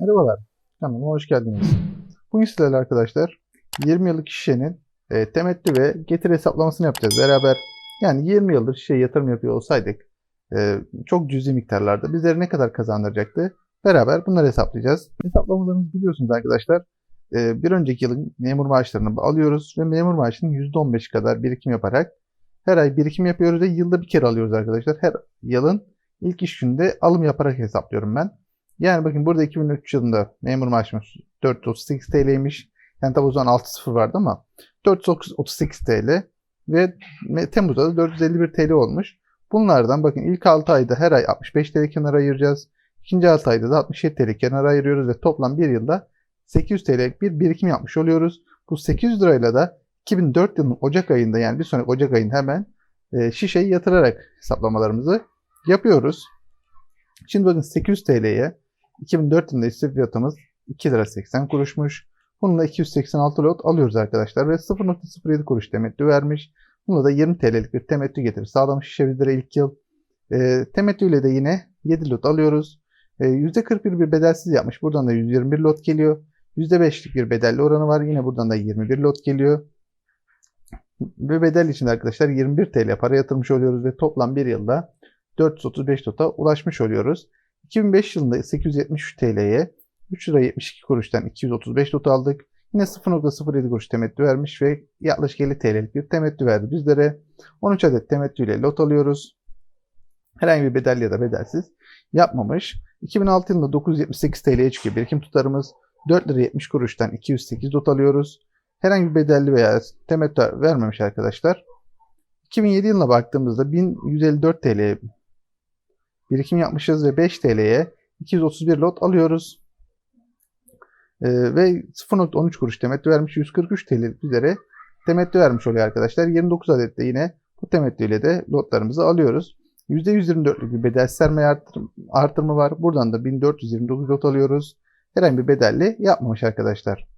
Merhabalar, kanalıma hoş geldiniz. Bugün sizlerle arkadaşlar 20 yıllık şişenin e, temettü ve getir hesaplamasını yapacağız beraber. Yani 20 yıldır şişeye yatırım yapıyor olsaydık e, çok cüzi miktarlarda bizlere ne kadar kazandıracaktı beraber bunları hesaplayacağız. Hesaplamalarımızı biliyorsunuz arkadaşlar. E, bir önceki yılın memur maaşlarını alıyoruz ve memur maaşının %15 kadar birikim yaparak her ay birikim yapıyoruz ve yılda bir kere alıyoruz arkadaşlar. Her yılın ilk iş günde alım yaparak hesaplıyorum ben. Yani bakın burada 2003 yılında memur maaşımız 438 TL'ymiş. Yani tabi o zaman 6 sıfır vardı ama 438 TL ve Temmuz'da da 451 TL olmuş. Bunlardan bakın ilk 6 ayda her ay 65 TL kenara ayıracağız. İkinci 6 ayda da 67 TL kenara ayırıyoruz ve toplam bir yılda 800 TL bir birikim yapmış oluyoruz. Bu 800 lirayla da 2004 yılının Ocak ayında yani bir sonraki Ocak ayında hemen e, şişeyi yatırarak hesaplamalarımızı yapıyoruz. Şimdi bakın 800 TL'ye 2004 yılında istif fiyatımız 2 lira 80 kuruşmuş. Bununla 286 lot alıyoruz arkadaşlar ve 0.07 kuruş temettü vermiş. Bununla da 20 TL'lik bir temettü getirir. Sağlamış bizlere ilk yıl. E, temettüyle de yine 7 lot alıyoruz. E, %41 bir bedelsiz yapmış. Buradan da 121 lot geliyor. %5'lik bir bedelli oranı var. Yine buradan da 21 lot geliyor. Ve bedel için arkadaşlar 21 TL para yatırmış oluyoruz ve toplam bir yılda 435 lota ulaşmış oluyoruz. 2005 yılında 873 TL'ye 3 lira 72 kuruştan 235 lot aldık. Yine 0.07 kuruş temettü vermiş ve yaklaşık 50 TL'lik bir temettü verdi bizlere. 13 adet temettü ile lot alıyoruz. Herhangi bir bedelli ya da bedelsiz yapmamış. 2006 yılında 978 TL'ye çıkıyor birikim tutarımız. 4 lira 70 kuruştan 208 lot alıyoruz. Herhangi bir bedelli veya temettü vermemiş arkadaşlar. 2007 yılına baktığımızda 1154 TL birikim yapmışız ve 5 TL'ye 231 lot alıyoruz. Ee, ve 0.13 kuruş temettü vermiş 143 TL üzere temettü vermiş oluyor arkadaşlar. 29 adet de yine bu temettüyle de lotlarımızı alıyoruz. %124'lük bir bedel sermaye artırım, artırımı var. Buradan da 1429 lot alıyoruz. Herhangi bir bedelli yapmamış arkadaşlar.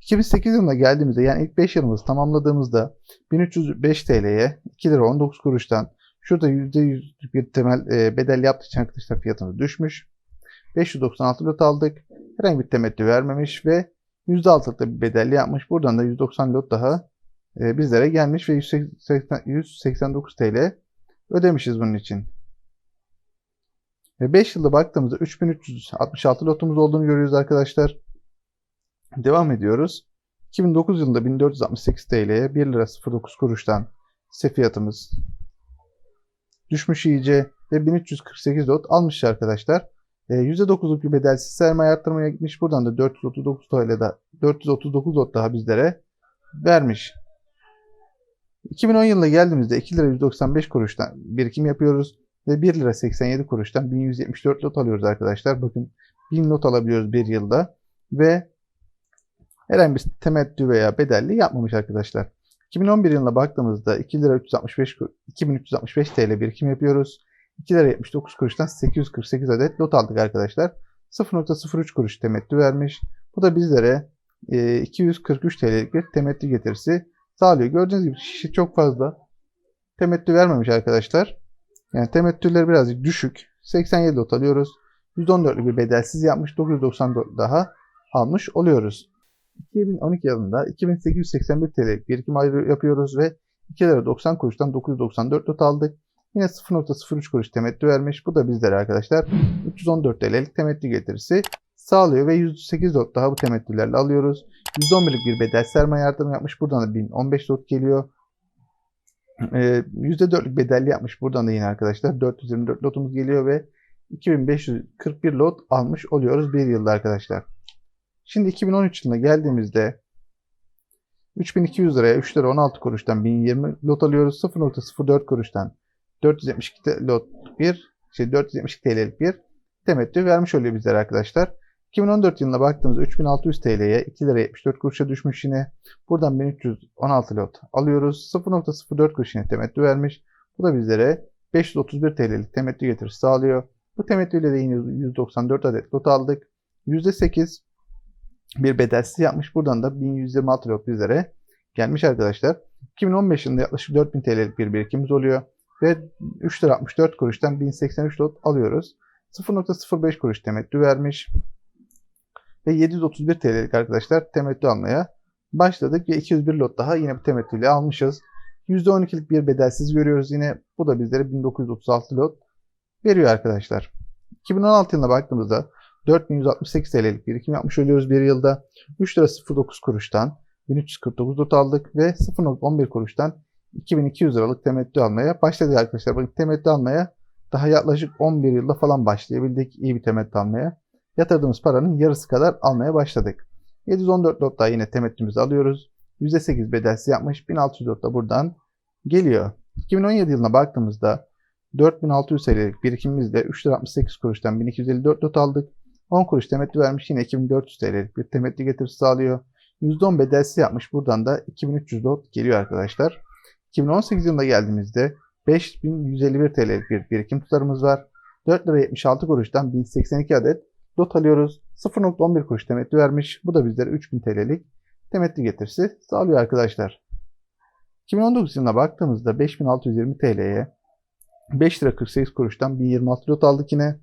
2008 yılına geldiğimizde yani ilk 5 yılımızı tamamladığımızda 1305 TL'ye 2 lira 19 kuruştan şurada %100 bir temel e, bedel yaptığı için arkadaşlar fiyatımız düşmüş. 596 lot aldık. Herhangi bir temettü vermemiş ve %6'lık da bir bedelli yapmış. Buradan da 190 lot daha e, bizlere gelmiş ve 180, 189 TL ödemişiz bunun için. Ve 5 yılda baktığımızda 3366 lotumuz olduğunu görüyoruz arkadaşlar. Devam ediyoruz. 2009 yılında 1468 TL'ye 1 lira 09 kuruştan hisse fiyatımız düşmüş iyice ve 1348 lot almış arkadaşlar. E, %9'luk bir bedelsiz sermaye arttırmaya gitmiş. Buradan da 439 TL da 439 lot daha bizlere vermiş. 2010 yılına geldiğimizde 2 lira 195 kuruştan birikim yapıyoruz ve 1 lira 87 kuruştan 1174 lot alıyoruz arkadaşlar. Bakın 1000 lot alabiliyoruz bir yılda ve herhangi bir temettü veya bedelli yapmamış arkadaşlar. 2011 yılına baktığımızda 2 lira 365 2365 TL birikim yapıyoruz. 2 lira 79 kuruştan 848 adet lot aldık arkadaşlar. 0.03 kuruş temettü vermiş. Bu da bizlere 243 TL'lik bir temettü getirisi sağlıyor. Gördüğünüz gibi şişe çok fazla temettü vermemiş arkadaşlar. Yani temettüleri birazcık düşük. 87 lot alıyoruz. 114'lük bir bedelsiz yapmış. 994 daha almış oluyoruz. 2012 yılında 2881 TL birikim ayrı yapıyoruz ve 2 lira 90 kuruştan 994 lot aldık. Yine 0.03 kuruş temettü vermiş. Bu da bizlere arkadaşlar 314 TL'lik temettü getirisi sağlıyor ve 108 lot daha bu temettülerle alıyoruz. 111'lik bir bedel sermaye yardımı yapmış. Buradan da 1015 lot geliyor. Ee, %4'lük bedelli yapmış. Buradan da yine arkadaşlar 424 lotumuz geliyor ve 2541 lot almış oluyoruz bir yılda arkadaşlar. Şimdi 2013 yılına geldiğimizde 3200 liraya 3 lira 16 kuruştan 1020 lot alıyoruz. 0.04 kuruştan 472 lot bir şey 472 TL'lik bir temettü vermiş oluyor bizlere arkadaşlar. 2014 yılına baktığımızda 3600 TL'ye 2 lira 74 kuruşa düşmüş yine. Buradan 1316 lot alıyoruz. 0.04 kuruş yine temettü vermiş. Bu da bizlere 531 TL'lik temettü getirisi sağlıyor. Bu temettüyle de yine 194 adet lot aldık. %8 bir bedelsiz yapmış. Buradan da 1126 lot bizlere gelmiş arkadaşlar. 2015 yılında yaklaşık 4000 TL'lik bir birikimimiz oluyor. Ve 3 lira 64 kuruştan 1083 lot alıyoruz. 0.05 kuruş temettü vermiş. ve 731 TL'lik arkadaşlar temettü almaya başladık ve 201 lot daha yine bu temettüyle almışız. %12'lik bir bedelsiz görüyoruz yine. Bu da bizlere 1936 lot veriyor arkadaşlar. 2016 yılına baktığımızda 4168 TL'lik birikim yapmış oluyoruz bir yılda. 3 lira 09 kuruştan 1349 lot aldık ve 0.11 kuruştan 2200 liralık temettü almaya başladık arkadaşlar. Bakın temettü almaya daha yaklaşık 11 yılda falan başlayabildik iyi bir temettü almaya. Yatırdığımız paranın yarısı kadar almaya başladık. 714 lot daha yine temettümüzü alıyoruz. %8 bedelsiz yapmış. 1600 lot da buradan geliyor. 2017 yılına baktığımızda 4600 TL'lik birikimimizde 3 lira 68 kuruştan 1254 lot aldık. 10 kuruş temettü vermiş yine 2400 TL'lik bir temettü getirisi sağlıyor. %10 bedelsiz yapmış. Buradan da 2300 lot geliyor arkadaşlar. 2018 yılında geldiğimizde 5151 TL'lik bir birikim tutarımız var. 4 lira 76 kuruştan 1082 adet lot alıyoruz. 0.11 kuruş temettü vermiş. Bu da bizlere 3000 TL'lik temettü getirisi sağlıyor arkadaşlar. 2019 yılına baktığımızda 5620 TL'ye 5 lira 48 kuruştan 1026 lot aldık yine.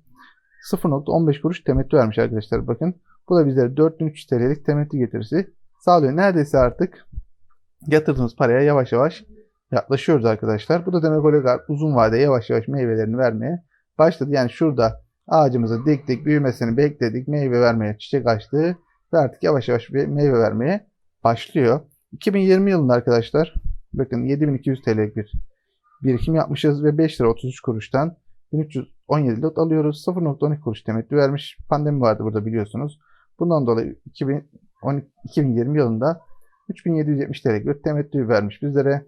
0.15 kuruş temettü vermiş arkadaşlar bakın. Bu da bizlere 4300 TL'lik temettü getirisi sağlıyor. Neredeyse artık yatırdığımız paraya yavaş yavaş yaklaşıyoruz arkadaşlar. Bu da demek oluyor ki uzun vadede yavaş yavaş meyvelerini vermeye başladı. Yani şurada ağacımızı diktik, büyümesini bekledik, meyve vermeye, çiçek açtı ve artık yavaş yavaş bir meyve vermeye başlıyor. 2020 yılında arkadaşlar bakın 7200 TL'lik bir birikim yapmışız ve 5 lira 33 kuruştan 1317 lot alıyoruz. 0.12 kuruş temettü vermiş. Pandemi vardı burada biliyorsunuz. Bundan dolayı 2012, 2020 yılında 3770 TL'lik bir temettü vermiş bizlere.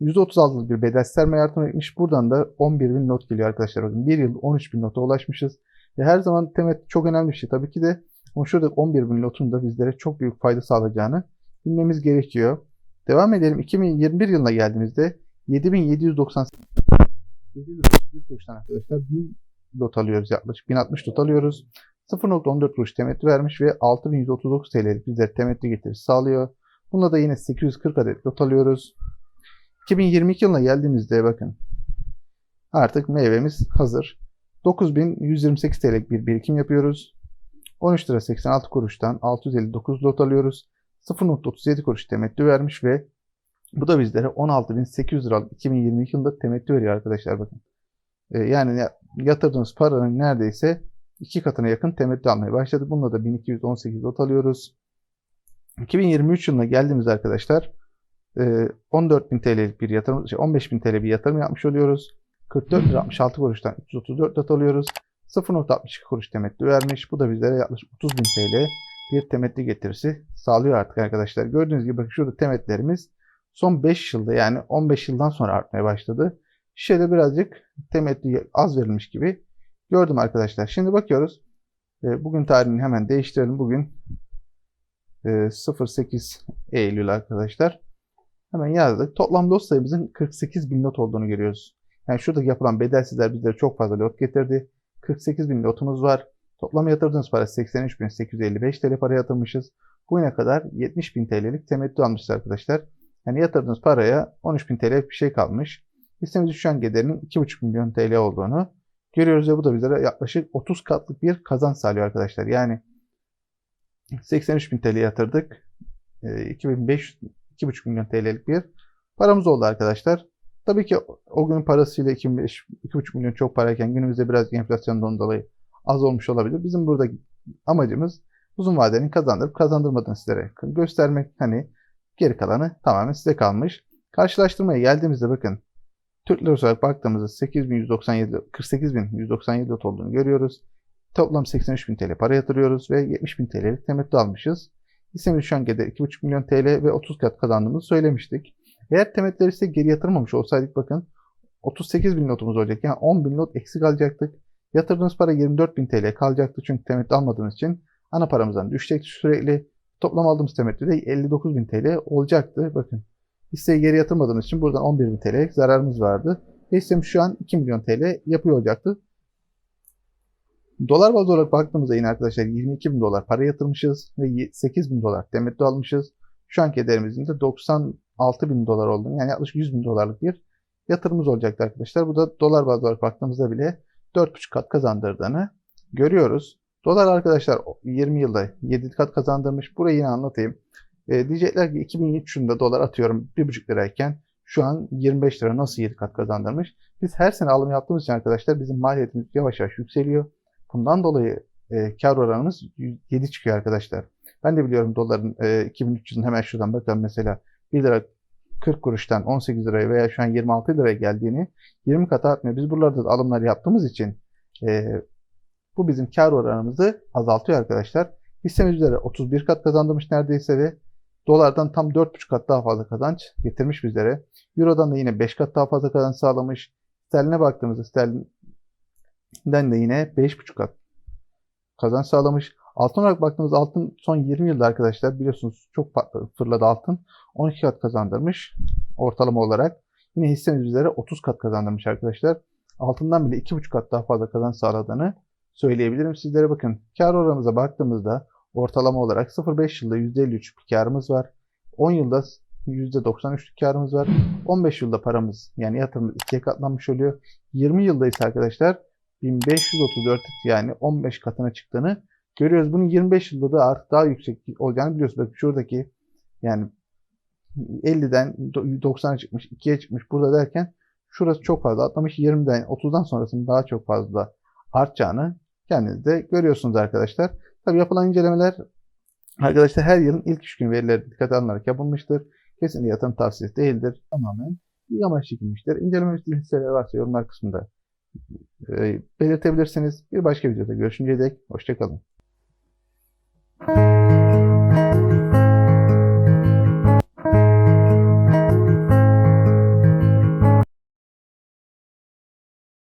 %36'lık bir bedel sermaye artımı etmiş. Buradan da 11.000 not geliyor arkadaşlar. Bakın bir yıl 13.000 nota ulaşmışız. Ve her zaman temettü çok önemli bir şey tabii ki de. Ama şurada 11.000 notun da bizlere çok büyük fayda sağlayacağını bilmemiz gerekiyor. Devam edelim. 2021 yılına geldiğimizde 7798 7 31 kuruştan arkadaşlar 1000 lot alıyoruz yaklaşık 1060 lot alıyoruz. 0.14 kuruş temettü vermiş ve 6139 TL'lik bizlere temettü getirisi sağlıyor. Bununla da yine 840 adet lot alıyoruz. 2022 yılına geldiğimizde bakın artık meyvemiz hazır. 9128 TL'lik bir birikim yapıyoruz. 13 lira 86 kuruştan 659 lot alıyoruz. 0.37 kuruş temettü vermiş ve bu da bizlere 16.800 liralık 2022 yılında temettü veriyor arkadaşlar bakın. Ee, yani yatırdığımız paranın neredeyse iki katına yakın temettü almaya başladık. Bununla da 1218 lot alıyoruz. 2023 yılına geldiğimiz arkadaşlar 14.000 e, TL'lik bir yatırım, şey 15.000 TL bir yatırım yapmış oluyoruz. 44 lira 66 kuruştan 334 lot alıyoruz. 0.62 kuruş temettü vermiş. Bu da bizlere yaklaşık 30.000 TL bir temettü getirisi sağlıyor artık arkadaşlar. Gördüğünüz gibi bakın şurada temetlerimiz son 5 yılda yani 15 yıldan sonra artmaya başladı. Şişede birazcık temettü az verilmiş gibi gördüm arkadaşlar. Şimdi bakıyoruz. E, bugün tarihini hemen değiştirelim. Bugün 08 e, Eylül arkadaşlar. Hemen yazdık. Toplam lot sayımızın 48 bin lot olduğunu görüyoruz. Yani şurada yapılan bedelsizler bizlere çok fazla lot getirdi. 48 bin lotumuz var. Toplam yatırdığımız para 83.855 TL para yatırmışız. Bugüne kadar 70.000 TL'lik temettü almışız arkadaşlar. Yani yatırdığınız paraya 13.000 TL bir şey kalmış. Listemizde şu an giderinin 2,5 milyon TL olduğunu görüyoruz ve bu da bizlere yaklaşık 30 katlık bir kazanç sağlıyor arkadaşlar. Yani 83.000 TL yatırdık. 2500 2,5 milyon TL'lik bir paramız oldu arkadaşlar. Tabii ki o günün parasıyla 2,5 milyon çok parayken günümüzde biraz enflasyondan dolayı az olmuş olabilir. Bizim burada amacımız uzun vadenin kazandırıp kazandırmadığını sizlere göstermek. Hani geri kalanı tamamen size kalmış. Karşılaştırmaya geldiğimizde bakın Türk lirası olarak baktığımızda 8197 48197 lot olduğunu görüyoruz. Toplam 83.000 TL para yatırıyoruz ve 70.000 TL'lik temettü almışız. Hissemiz şu an kadar 2,5 milyon TL ve 30 kat kazandığımızı söylemiştik. Eğer temetleri ise geri yatırmamış olsaydık bakın 38 bin notumuz olacak. Yani 10 bin not eksik alacaktık. Yatırdığımız para 24 bin TL kalacaktı çünkü temettü almadığımız için ana paramızdan düşecekti sürekli. Toplam aldığımız temettü de 59 bin TL olacaktı. Bakın hisseyi geri yatırmadığımız için buradan 11 bin TL zararımız vardı. Hissemiz şu an 2 milyon TL yapıyor olacaktı. Dolar bazlı olarak baktığımızda yine arkadaşlar 22 bin dolar para yatırmışız ve 8 bin dolar temettü almışız. Şu anki ederimizin de 96 bin dolar olduğunu yani yaklaşık 100 bin dolarlık bir yatırımımız olacaktı arkadaşlar. Bu da dolar bazlı olarak baktığımızda bile 4,5 kat kazandırdığını görüyoruz. Dolar arkadaşlar 20 yılda 7 kat kazandırmış. Burayı yine anlatayım. E, diyecekler ki 2003 yılında dolar atıyorum 1,5 lirayken şu an 25 lira nasıl 7 kat kazandırmış? Biz her sene alım yaptığımız için arkadaşlar bizim maliyetimiz yavaş yavaş yükseliyor. Bundan dolayı e, kar oranımız 7 çıkıyor arkadaşlar. Ben de biliyorum doların e, 2300'ün hemen şuradan bakalım mesela 1 lira 40 kuruştan 18 liraya veya şu an 26 liraya geldiğini 20 kat artmıyor. Biz buralarda da alımlar yaptığımız için e, bu bizim kar oranımızı azaltıyor arkadaşlar. Hissemiz üzere 31 kat kazandırmış neredeyse ve dolardan tam 4,5 kat daha fazla kazanç getirmiş bizlere. Euro'dan da yine 5 kat daha fazla kazanç sağlamış. Sterline baktığımızda sterlinden de yine 5,5 kat kazanç sağlamış. Altın olarak baktığımızda altın son 20 yılda arkadaşlar biliyorsunuz çok fırladı altın. 12 kat kazandırmış ortalama olarak. Yine hissemiz üzere 30 kat kazandırmış arkadaşlar. Altından bile 2,5 kat daha fazla kazanç sağladığını söyleyebilirim. Sizlere bakın kar oranımıza baktığımızda ortalama olarak 0,5 yılda %53 bir karımız var. 10 yılda %93 karımız var. 15 yılda paramız yani yatırımımız ikiye katlanmış oluyor. 20 yılda ise arkadaşlar 1534 yani 15 katına çıktığını görüyoruz. Bunun 25 yılda da artık daha yüksek olacağını biliyorsunuz. Bakın şuradaki yani 50'den 90'a çıkmış, 2'ye çıkmış burada derken şurası çok fazla atlamış. 20'den 30'dan sonrasının daha çok fazla artacağını kendiniz de görüyorsunuz arkadaşlar. Tabi yapılan incelemeler arkadaşlar her yılın ilk 3 gün verileri dikkate alınarak yapılmıştır. Kesinlikle yatırım tavsiyesi değildir. Tamamen bir amaç çekilmiştir. İnceleme istediğiniz hisseler varsa yorumlar kısmında e, belirtebilirsiniz. Bir başka videoda görüşünceye dek hoşçakalın.